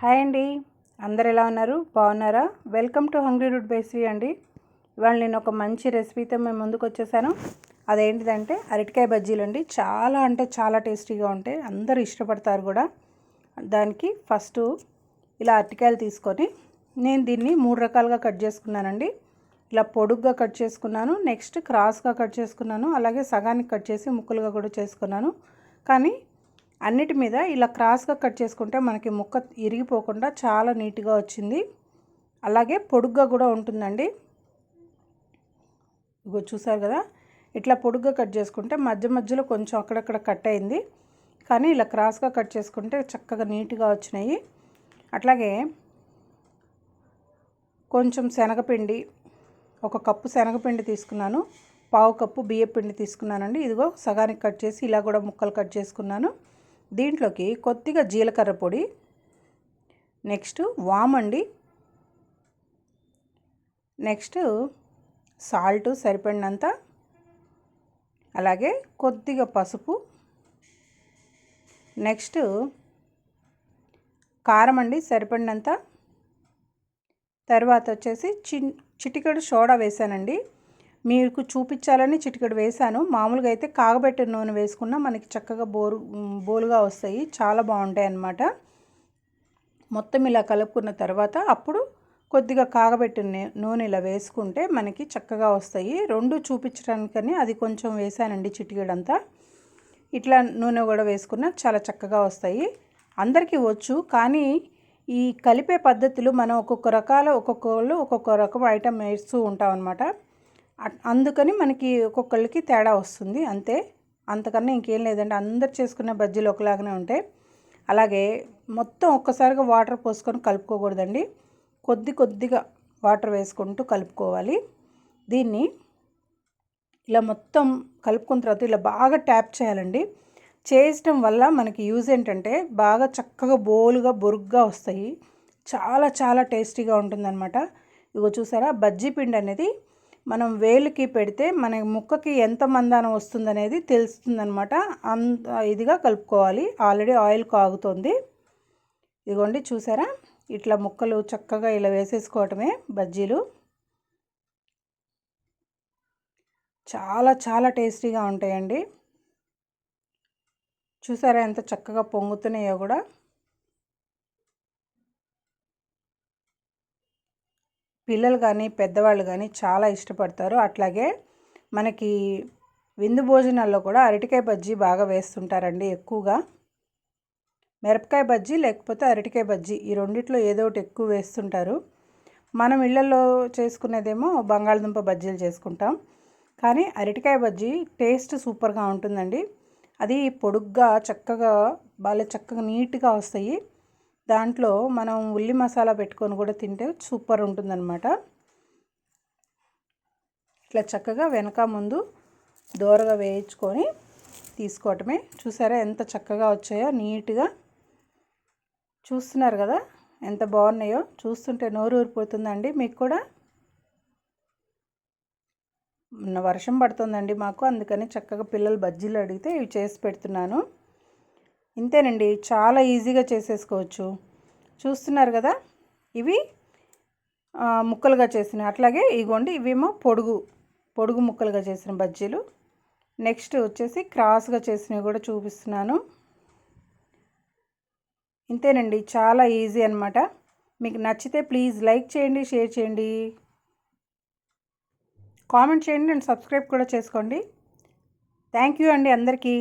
Hi అండి. అందరు ఎలా ఉన్నారు? బాగున్నారా? వెల్కమ్ టు హంగ్రీ రూట్ బేసరీ అండి. ఇవాళ నేను ఒక మంచి రెసిపీతో మేము ముందుకు వచ్చేసాను. అదేంటిదంటే అరటికాయ బజ్జీలు అండి. చాలా అంటే చాలా టేస్టీగా ఉంటాయి అందరూ ఇష్టపడతారు కూడా. దానికి ఫస్ట్ ఇలా అరటికాయలు తీసుకొని నేను దీన్ని మూడు రకాలుగా కట్ చేసుకున్నానండి. ఇలా పొడుగ్గా కట్ చేసుకున్నాను. నెక్స్ట్ క్రాస్గా కట్ చేసుకున్నాను. అలాగే సగానికి కట్ చేసి ముక్కలుగా కూడా చేసుకున్నాను. కానీ అన్నిటి మీద ఇలా క్రాస్గా కట్ చేసుకుంటే మనకి ముక్క ఇరిగిపోకుండా చాలా నీట్గా వచ్చింది. అలాగే పొడుగ్గా కూడా ఉంటుందండి. ఇగో చూసారు కదా? ఇట్లా పొడుగ్గా కట్ చేసుకుంటే మధ్య మధ్యలో కొంచెం అక్కడక్కడ కట్ అయింది. కానీ ఇలా క్రాస్గా కట్ చేసుకుంటే చక్కగా నీట్గా వచ్చినాయి. అట్లాగే కొంచెం శనగపిండి ఒక కప్పు శనగపిండి తీసుకున్నాను. పావు కప్పు బియ్యపిండి తీసుకున్నానండి. ఇదిగో సగానికి కట్ చేసి ఇలా కూడా ముక్కలు కట్ చేసుకున్నాను. దీంట్లోకి కొద్దిగా జీలకర్ర పొడి నెక్స్ట్ వామండి నెక్స్ట్ సాల్ట్ సరిపడినంత అలాగే కొద్దిగా పసుపు నెక్స్ట్ కారం అండి సరిపడినంత తర్వాత వచ్చేసి చిన్ చిటికెడు సోడా వేసానండి. మీకు చూపించాలని చిటికెడు వేసాను మామూలుగా అయితే కాగబెట్టిన నూనె వేసుకున్న మనకి చక్కగా బోరు బోలుగా వస్తాయి. చాలా బాగుంటాయి అన్నమాట. మొత్తం ఇలా కలుపుకున్న తర్వాత అప్పుడు కొద్దిగా కాగబెట్టిన నూనె ఇలా వేసుకుంటే మనకి చక్కగా వస్తాయి. రెండు చూపించడానికని అది కొంచెం వేసానండి చిటికెడంతా. ఇట్లా నూనె కూడా వేసుకున్న చాలా చక్కగా వస్తాయి. అందరికీ వచ్చు కానీ ఈ కలిపే పద్ధతులు మనం ఒక్కొక్క రకాల ఒక్కొక్కళ్ళు ఒక్కొక్క రకం ఐటమ్ వేస్తూ ఉంటాం అనమాట అందుకని మనకి ఒక్కొక్కళ్ళకి తేడా వస్తుంది. అంతే. అంతకన్నా ఇంకేం లేదండి. అందరు చేసుకునే బజ్జీలు ఒకలాగానే ఉంటాయి. అలాగే మొత్తం ఒక్కసారిగా వాటర్ పోసుకొని కలుపుకోకూడదండి. కొద్ది కొద్దిగా వాటర్ వేసుకుంటూ కలుపుకోవాలి. దీన్ని ఇలా మొత్తం కలుపుకున్న తర్వాత ఇలా బాగా ట్యాప్ చేయాలండి. చేయటం వల్ల మనకి యూజ్ ఏంటంటే బాగా చక్కగా బోలుగా బొరుగ్గా వస్తాయి. చాలా చాలా టేస్టీగా ఉంటుందన్నమాట. ఇగో చూసారా? బజ్జీ పిండి అనేది మనం వేలుకి పెడితే మన ముక్కకి ఎంత మందానం వస్తుందనేది తెలుస్తుందనమాట అంత ఇదిగా కలుపుకోవాలి. ఆల్రెడీ ఆయిల్ కాగుతుంది. ఇదిగోండి చూసారా? ఇట్లా ముక్కలు చక్కగా ఇలా వేసేసుకోవటమే బజ్జీలు. చాలా చాలా టేస్టీగా ఉంటాయండి. చూసారా ఎంత చక్కగా పొంగుతున్నాయో కూడా? పిల్లలు కానీ పెద్దవాళ్ళు కానీ చాలా ఇష్టపడతారు. అట్లాగే మనకి విందు భోజనాల్లో కూడా అరటికాయ బజ్జీ బాగా వేస్తుంటారండి ఎక్కువగా. మిరపకాయ బజ్జీ లేకపోతే అరటికాయ బజ్జీ ఈ రెండిట్లో ఏదో ఒకటి ఎక్కువ వేస్తుంటారు. మనం ఇళ్ళలో చేసుకునేదేమో బంగాళదుంప బజ్జీలు చేసుకుంటాం. కానీ అరటికాయ బజ్జీ టేస్ట్ సూపర్గా ఉంటుందండి. అది పొడుగ్గా చక్కగా బాగా చక్కగా నీట్గా వస్తాయి. దాంట్లో మనం ఉల్లి మసాలా పెట్టుకొని కూడా తింటే సూపర్ ఉంటుందన్నమాట. ఇట్లా చక్కగా వెనక ముందు దోరగా వేయించుకొని తీసుకోవటమే. చూసారా ఎంత చక్కగా వచ్చాయో నీట్గా. చూస్తున్నారు కదా ఎంత బాగున్నాయో. చూస్తుంటే నోరు ఊరిపోతుందండి మీకు కూడా. వర్షం పడుతుందండి మాకు అందుకని చక్కగా పిల్లలు బజ్జీలు అడిగితే ఇవి చేసి పెడుతున్నాను. ఇంతేనండి చాలా ఈజీగా చేసేసుకోవచ్చు. చూస్తున్నారు కదా ఇవి ముక్కలుగా చేసిన అట్లాగే ఇగోండి ఇవేమో పొడుగు పొడుగు ముక్కలుగా చేసిన బజ్జీలు. నెక్స్ట్ వచ్చేసి క్రాస్గా చేసినవి కూడా చూపిస్తున్నాను. ఇంతేనండి చాలా ఈజీ అనమాట మీకు నచ్చితే ప్లీజ్ లైక్ చేయండి షేర్ చేయండి. కామెంట్ చేయండి అండ్ సబ్స్క్రైబ్ కూడా చేసుకోండి. థ్యాంక్ యూ అండి అందరికీ.